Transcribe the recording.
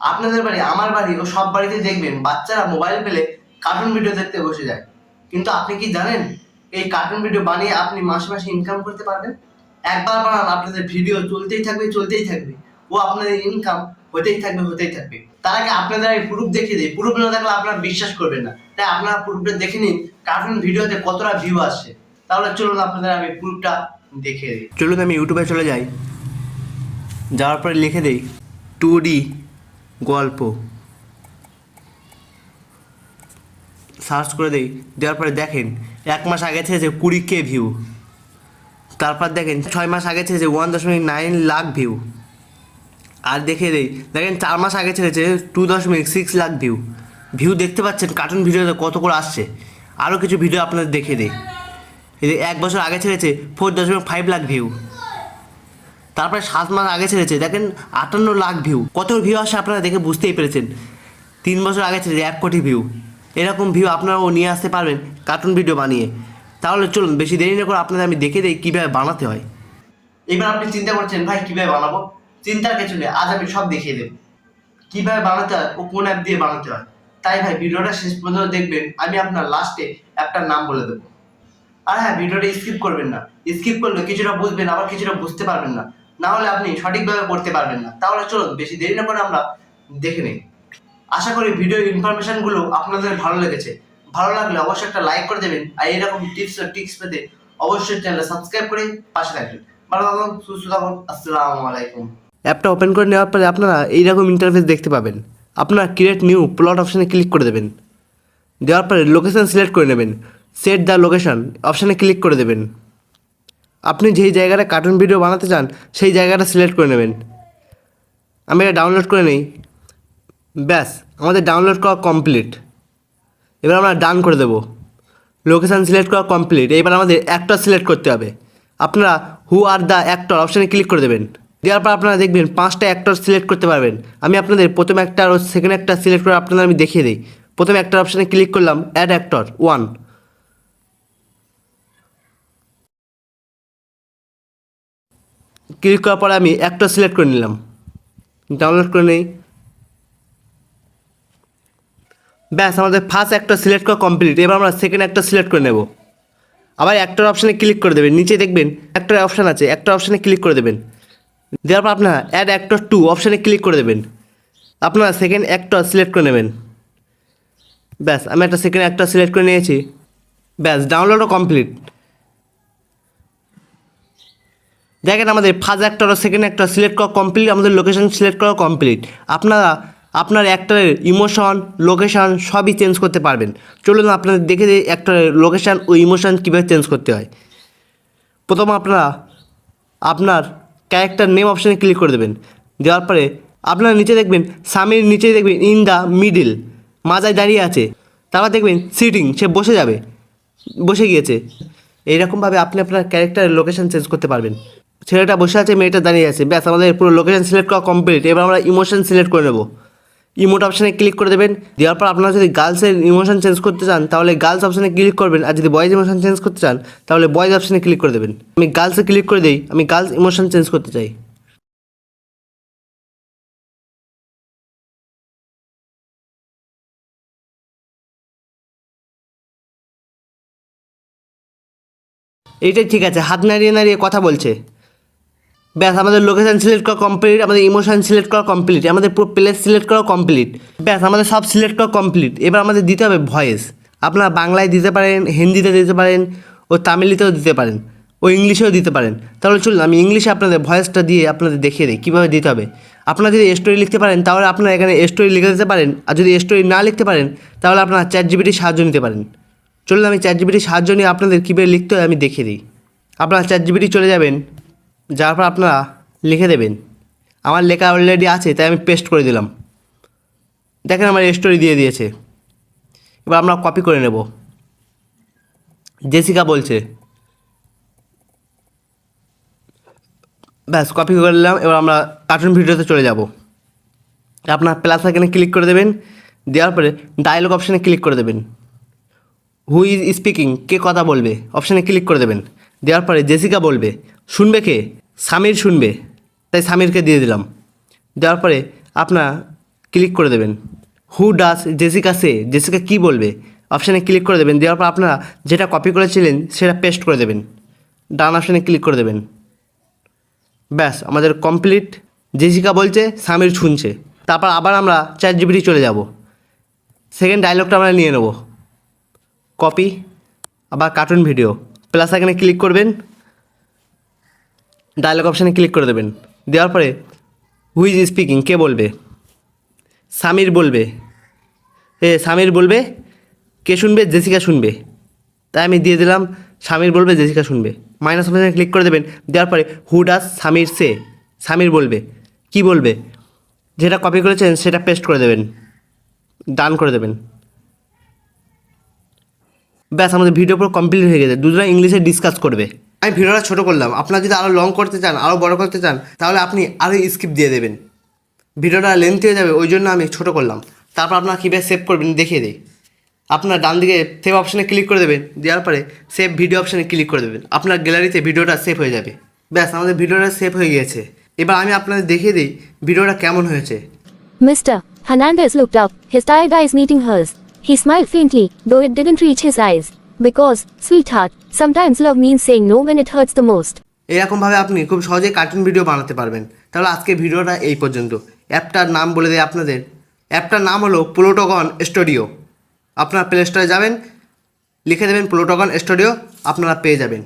আপনাদের বাড়ি, আমার বাড়ি ও সব বাড়িতে দেখবেন বাচ্চারা মোবাইল পেলে কার্টুন ভিডিও দেখতে বসে যায়। কিন্তু আপনি কি জানেন, এই কার্টুন ভিডিও বানিয়ে আপনি মাসে মাসে ইনকাম করতে পারবেন? একবার বানান, আপনাদের ভিডিও চলতেই থাকবে চলতেই থাকবে। ও আপনাদের ইনকাম হতেই থাকবে হতেই থাকবে। তার আগে আপনাদের আমি প্রুফ দেখিয়ে দিই। প্রুফ না থাকলে আপনারা বিশ্বাস করবেন না। তাই আপনারা প্রুফটা দেখে নিন কার্টুন ভিডিওতে কতটা ভিউ আসছে। তাহলে চলুন আপনাদের আমি প্রুফটা দেখিয়ে দিই। চলুন আমি ইউটিউবে চলে যাই। যাওয়ার পরে লিখে দিই টু ডি গল্প। সার্চ করে দিই, দেওয়ার পরে দেখেন, এক মাস আগে ছেড়েছে কুড়ি কে ভিউ তারপর দেখেন, ছয় মাস আগে ছেড়েছে ওয়ান দশমিক নাইন লাখ ভিউ আর দেখে দেই, দেখেন চার মাস আগে ছেড়েছে টু দশমিক সিক্স লাখ ভিউ ভিউ দেখতে পাচ্ছেন কার্টুন ভিডিওতে কত করে আসছে। আরও কিছু ভিডিও আপনাদের দেখে দিই। এই এক বছর আগে ছেড়েছে ফোর দশমিক ফাইভ লাখ ভিউ তারপরে সাত মাস আগে ছেড়েছে। দেখেন আটান্ন লাখ ভিউ কত ভিউ আসে আপনারা দেখে বুঝতেই পেরেছেন। তিন বছর আগে ছেড়েছে, এক কোটি ভিউ এরকম ভিউ আপনারাও নিয়ে আসতে পারবেন কার্টুন ভিডিও বানিয়ে। তাহলে চলুন, বেশি দেরি না করে আপনাদের আমি দেখে দিই কীভাবে বানাতে হয়। এবার আপনি চিন্তা করছেন, ভাই, কীভাবে বানাবো? চিন্তার কিছু নেই, আজ আমি সব দেখিয়ে দেবো। কীভাবে বানাতে হয় ও কোন অ্যাপ দিয়ে বানাতে হয়। তাই ভাই, ভিডিওটা শেষ পর্যন্ত দেখবেন, আমি আপনার লাস্টে অ্যাপটার নাম বলে দেবো। আর হ্যাঁ ভিডিওটা স্কিপ করবেন না। স্কিপ করলে কিছুটা বুঝবেন, আবার কিছুটা বুঝতে পারবেন না। না হলে আপনি সঠিকভাবে পড়তে পারবেন না। তাহলে চলুন, বেশি দেরি না করে আমরা দেখে নিই। আশা করি ভিডিও ইনফরমেশনগুলো আপনাদের ভালো লেগেছে। ভালো লাগলে অবশ্যই একটা লাইক করে দেবেন। আর এরকম টিপস ও টিক্স পেতে অবশ্যই চ্যানেল সাবস্ক্রাইব করে পাশে থাকবেন। ভালো থাকুন, সুস্থ থাকুন, আসসালামু আলাইকুম। অ্যাপটা ওপেন করে নেওয়ার পরে আপনারা এইরকম ইন্টারফেস দেখতে পাবেন। আপনারা ক্রিয়েট নিউ প্লট অপশানে ক্লিক করে দেবেন। দেওয়ার পরে লোকেশন সিলেক্ট করে নেবেন। সেট দ্য লোকেশন অপশানে ক্লিক করে দেবেন। আপনি যেই জায়গাটা কার্টুন ভিডিও বানাতে চান, সেই জায়গাটা সিলেক্ট করে নেবেন। আমি এটা ডাউনলোড করে নেই। ব্যাস, আমাদের ডাউনলোড করা কমপ্লিট এবার আমরা ডান করে দেবো। লোকেশান সিলেক্ট করা কমপ্লিট এবার আমাদের অ্যাক্টর সিলেক্ট করতে হবে। আপনারা হু আর দ্য অ্যাক্টর অপশানে ক্লিক করে দেবেন। দেওয়ার পর আপনারা দেখবেন পাঁচটা অ্যাক্টর সিলেক্ট করতে পারবেন। আমি আপনাদের প্রথম একটা আর সেকেন্ড একটা সিলেক্ট করে আপনাদের আমি দেখিয়ে দিই। প্রথম অ্যাক্টর অপশানে ক্লিক করলাম অ্যাড অ্যাক্টর ওয়ান ক্লিক করার পরে আমি অ্যাক্টর সিলেক্ট করে নিলাম। ডাউনলোড করে নেই। ব্যাস, আমাদের ফার্স্ট একটা সিলেক্ট করা কমপ্লিট এবার আমরা সেকেন্ড একটা সিলেক্ট করে নেব। আবার একটার অপশানে ক্লিক করে দেবেন। নিচে দেখবেন একটা অপশান আছে, একটা অপশানে ক্লিক করে দেবেন। দেওয়ার পর আপনারা অ্যাড অ্যাক্টর টু অপশানে ক্লিক করে দেবেন। আপনারা সেকেন্ড অ্যাক্টর সিলেক্ট করে নেবেন। ব্যাস, আমি একটা সেকেন্ড অ্যাক্টর সিলেক্ট করে নিয়েছি। ব্যাস ডাউনলোডও কমপ্লিট দেখেন আমাদের first actor second actor select করা কমপ্লিট আমাদের লোকেশন সিলেক্ট করা কমপ্লিট আপনারা, আপনার অ্যাক্টরের ইমোশন লোকেশন সবই চেঞ্জ করতে পারবেন। চলুন আপনাদের দেখে দিই অ্যাক্টরের লোকেশন ও ইমোশন কীভাবে চেঞ্জ করতে হয়। প্রথম আপনারা, আপনার ক্যারেক্টার নেম অপশানে ক্লিক করে দেবেন। দেওয়ার পরে আপনারা নিচে দেখবেন স্বামীর নিচে দেখবেন ইন দ্য মিডিল মাজায় দাঁড়িয়ে আছে। তারপর দেখবেন সিটিং সে বসে যাবে, বসে গিয়েছে। এইরকমভাবে আপনি আপনার ক্যারেক্টারের লোকেশন চেঞ্জ করতে পারবেন। ছেলেটা বসে আছে, মেয়েটা দাঁড়িয়ে আছে। ব্যাস, আমাদের পুরো লোকেশন সিলেক্ট করা কমপ্লিট এবার আমরা ইমোশন সিলেক্ট করে নেব। ইমোট অপশানে ক্লিক করে দেবেন। দেওয়ার পর আপনারা যদি গার্লসের ইমোশন চেঞ্জ করতে চান, তাহলে গার্লস অপশানে ক্লিক করবেন। আর যদি বয়েজ ইমোশন চেঞ্জ করতে চান, তাহলে বয়েজ অপশানে ক্লিক করে দেবেন। আমি গার্লসে ক্লিক করে দিই, আমি গার্লস ইমোশন চেঞ্জ করতে চাই। এইটাই ঠিক আছে। হাত নাড়িয়ে নাড়িয়ে কথা বলছে। ব্যাস, আমাদের লোকেশন সিলেক্ট করা কমপ্লিট আমাদের ইমোশন সিলেক্ট করা কমপ্লিট আমাদের পুরো প্লেস সিলেক্ট করা কমপ্লিট ব্যাস, আমাদের সব সিলেক্ট করা কমপ্লিট এবার আমাদের দিতে হবে ভয়েস আপনারা বাংলায় দিতে পারেন, হিন্দিতে দিতে পারেন, ও তামিলিতেও দিতে পারেন, ও ইংলিশেও দিতে পারেন। তাহলে চলুন, আমি ইংলিশে আপনাদের ভয়েসটা দিয়ে আপনাদের দেখিয়ে দিই, কীভাবে দিতে হবে। আপনারা যদি স্টোরি লিখতে পারেন, তাহলে আপনারা এখানে স্টোরি লিখে দিতে পারেন, আর যদি স্টোরি না লিখতে পারেন, তাহলে আপনারা চ্যাট জিবিটির সাহায্য নিতে পারেন। চলুন, আমি চ্যাট জিবিটির সাহায্য নিয়ে আপনাদের কীভাবে লিখতে হয় আমি দেখিয়ে দিই। আপনারা চ্যাট জিবিটি চলে যাবেন। যাওয়ার পর আপনারা লিখে দেবেন। আমার লেখা অলরেডি আছে, তাই আমি পেস্ট করে দিলাম। দেখেন আমার স্টোরি দিয়ে দিয়েছে। এবার আমরা কপি করে নেব। জেসিকা বলছে, ব্যাস কপি করে নিলাম, এবার আমরা কার্টুন ভিডিওতে চলে যাব। আপনার প্লাস এখানে ক্লিক করে দেবেন, দেওয়ার পরে ডায়লগ অপশানে ক্লিক করে দেবেন। হু ইজ স্পিকিং কে কথা বলবে? অপশানে ক্লিক করে দেবেন। দেওয়ার পরে জেসিকা বলবে শুনবে কে? সামির শুনবে। তাই সামিরকে দিয়ে দিলাম। দেওয়ার পরে আপনার ক্লিক করে দেবেন। Who does Jessica say Jessica কী বলবে? অপশানে ক্লিক করে দেবেন। দেওয়ার পর আপনারা যেটা কপি করেছিলেন সেটা পেস্ট করে দেবেন। ডান অপশানে ক্লিক করে দেবেন। ব্যাস, আমাদের কমপ্লিট জেসিকা বলছে, সামির শুনছে। তারপর আবার আমরা চ্যাট জিবিটি চলে যাব। সেকেন্ড ডায়লগটা আমরা নিয়ে নেব। কপি আবার কার্টুন ভিডিও প্লাস এখানে ক্লিক করবেন। ডায়লগ অপশানে ক্লিক করে দেবেন। দেওয়ার পরে হুইজ স্পিকিং কে বলবে? সামির বলবে। এ, সামির বলবে, কে শুনবে? জেসিকা শুনবে। তাই আমি দিয়ে দিলাম, সামির বলবে, জেসিকা শুনবে। মাইনাস অপশানে ক্লিক করে দেবেন। দেওয়ার পরে who does Samir say Samir বলবে। কি বলবে? যেটা কপি করেছেন, সেটা পেস্ট করে দেবেন। ডান করে দেবেন। ব্যাস আমাদের ভিডিও পুরো কমপ্লিট হয়ে গেছে। দুজনে ইংলিশে ডিসকাস করবে। আমি ভিডিওটা ছোটো করলাম। আপনারা যদি আরও লং করতে চান আরও বড় করতে চান তাহলে আপনি আরও স্কিপ দিয়ে দেবেন। ভিডিওটা লেন্থ হয়ে যাবে ওই জন্য আমি ছোটো করলাম। তারপর আপনারা কীভাবে সেভ করবেন দেখিয়ে দিই। আপনার ডান দিকে সেভ অপশানে ক্লিক করে দেবেন দেওয়ার পরে সেভ ভিডিও অপশানে ক্লিক করে দেবেন। আপনার গ্যালারিতে ভিডিওটা সেভ হয়ে যাবে। ব্যাস আমাদের ভিডিওটা সেভ হয়ে গিয়েছে। এবার আমি আপনাদের দেখিয়ে দিই ভিডিওটা কেমন হয়েছে। Mr. Hernandez looked up, his tired eyes meeting hers. He smiled faintly, though it didn't reach his eyes. Because, sweetheart, sometimes love means saying no when it hurts the most. এরকমভাবে আপনি খুব সহজে কার্টুন ভিডিও বানাতে পারবেন। তাহলে আজকে ভিডিওটা এই পর্যন্ত। অ্যাপটার নাম বলে দেয় আপনাদের। অ্যাপটার নাম হলো প্লোটোগন স্টুডিও আপনারা প্লে স্টোরে যাবেন লিখে দেবেন প্লোটোগন স্টুডিও আপনারা পেয়ে যাবেন।